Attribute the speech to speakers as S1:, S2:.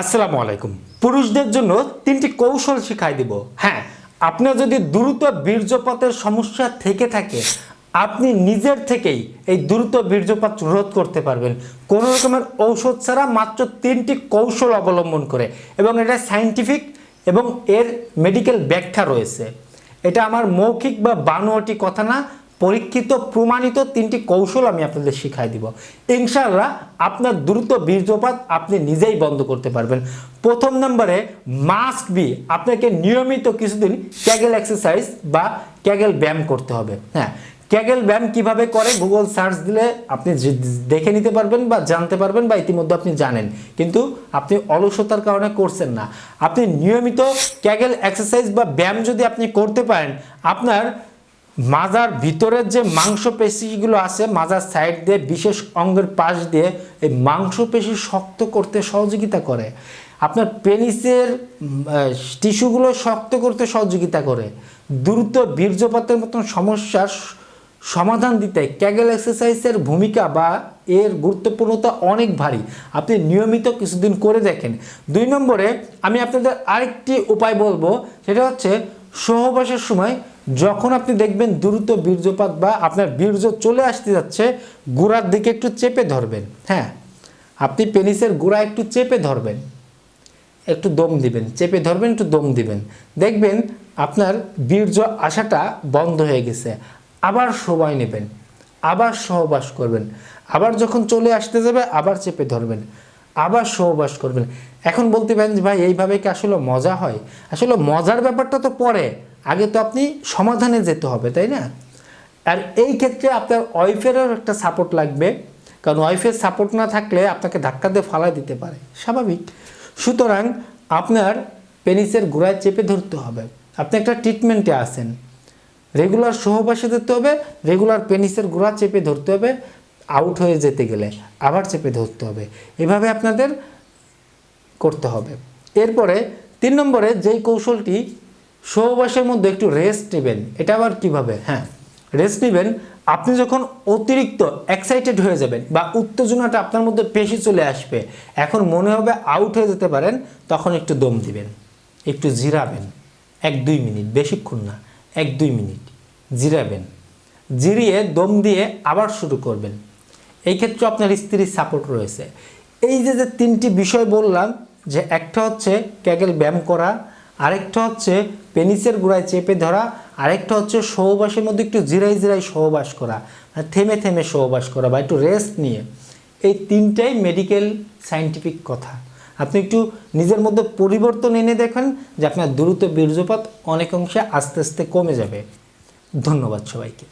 S1: আসসালামু আলাইকুম। পুরুষদের জন্য তিনটি কৌশল শিখাই দিব। হ্যাঁ আপনার যদি দ্রুত বীর্যপাতের সমস্যা থেকে থাকে, আপনি নিজের থেকেই এই দ্রুত বীর্যপাত রোধ করতে পারবেন। কোনো রকমের ঔষধ ছাড়া মাত্র তিনটি কৌশল অবলম্বন করে এবং এটা সায়েন্টিফিক এবং এর মেডিকেল ব্যাখ্যা রয়েছে। এটা আমার মৌখিক বা বানোয়াটি কথা না পরীক্ষিত, প্রমাণিত তিনটি কৌশল আমি আপনাদের শিখাই দিব। ইনশাআল্লাহ আপনার দ্রুত বীর্যপাত আপনি নিজেই বন্ধ করতে পারবেন। প্রথম নম্বরে মাস্ট বি আপনাকে নিয়মিত কিছুদিন ক্যাগেল এক্সারসাইজ বা ক্যাগেল ব্যায়াম করতে হবে। হ্যাঁ ক্যাগেল ব্যায়াম কীভাবে করে? গুগল সার্চ দিলে আপনি দেখে নিতে পারবেন বা জানতে পারবেন বা ইতিমধ্যে আপনি জানেন। কিন্তু আপনি অলসতার কারণে করছেন না। আপনি নিয়মিত ক্যাগেল এক্সারসাইজ বা ব্যায়াম যদি আপনি করতে পারেন, আপনার মাজার ভিতরের যে মাংসপেশিগুলো আছে, মাজার সাইড দিয়ে বিশেষ অঙ্গের পাশ দিয়ে এই মাংসপেশি শক্ত করতে সহযোগিতা করে। আপনার পেনিসের টিস্যুগুলো শক্ত করতে সহযোগিতা করে। দ্রুত বীর্যপাতের মতন সমস্যার সমাধান দিতে ক্যাগেল এক্সারসাইজের ভূমিকা বা এর গুরুত্বপূর্ণতা অনেক ভারী। আপনি নিয়মিত কিছুদিন করে দেখেন। দুই নম্বরে আমি আপনাদের আরেকটি উপায় বলব, সেটা হচ্ছে সহবাসের সময় যখন আপনি দেখবেন দ্রুত বীর্যপাত বা আপনার বীর্য চলে আসতে যাচ্ছে, গোড়ার দিকে একটু চেপে ধরবেন হ্যাঁ? আপনি পেনিসের গোড়া একটু চেপে ধরবেন, একটু দম দিবেন, চেপে ধরবেন, একটু দম দিবেন। দেখবেন আপনার বীর্য আসাটা বন্ধ হয়ে গেছে, আবার সময় নেবেন, আবার সহবাস করবেন, আবার যখন চলে আসতে যাবে, আবার চেপে ধরবেন, আবার সহবাস করবেন। এখন বলতে পারেন যে ভাই, এইভাবে কি আসলে মজা হয়? আসলে মজার ব্যাপারটা তো পরে। আগে তো আপনি সমাধানে যেতে হবে, তাই না? আর এই ক্ষেত্রে আপনার ওয়াইফেরও একটা সাপোর্ট লাগবে, কারণ ওয়াইফের সাপোর্ট না থাকলে আপনাকে ধাক্কা দিয়ে ফালা দিতে পারে, স্বাভাবিক। সুতরাং আপনার পেনিসের গোড়ায় চেপে ধরতে হবে। আপনি একটা ট্রিটমেন্টে আসেন রেগুলার সহবাসে ধরতে হবে রেগুলার পেনিসের গোড়া চেপে ধরতে হবে আউট হয়ে যেতে গেলে আবার চেপে ধরতে হবে। এভাবে আপনাদের করতে হবে। এরপরে তিন নম্বরে যেই কৌশলটি সহবাসের মধ্যে একটু রেস্ট নেবেন। এটা আবার কীভাবে? হ্যাঁ রেস্ট নেবেন। আপনি যখন অতিরিক্ত এক্সাইটেড হয়ে যাবেন বা উত্তেজনাটা আপনার মধ্যে পেশি চলে আসবে, এখন মনে হবে আউট হয়ে যেতে পারেন, তখন একটু দম দিবেন। একটু জিরাবেন। এক, দুই মিনিট, বেশিক্ষণ না, এক, দুই মিনিট, জিরাবেন। জিরিয়ে দম দিয়ে আবার শুরু করবেন। এই ক্ষেত্রে আপনার স্ত্রীর সাপোর্ট রয়েছে। এই যে যে তিনটি বিষয় বললাম, যে একটা হচ্ছে ক্যাগেল ব্যায়াম করা আরেকটা হচ্ছে পেনিসের গোড়ায় চেপে ধরা, আরেকটা হচ্ছে সহবাসের মধ্যে একটু জিরাই জিরাই সহবাস করা মানে থেমে থেমে সহবাস করা বা একটু রেস্ট নিয়ে। এই তিনটাই মেডিকেল সায়েন্টিফিক কথা। আপনি একটু নিজের মধ্যে পরিবর্তন এনে দেখেন যে আপনার দ্রুত বীর্যপাত অনেক অংশে আস্তে আস্তে কমে যাবে। ধন্যবাদ সবাইকে।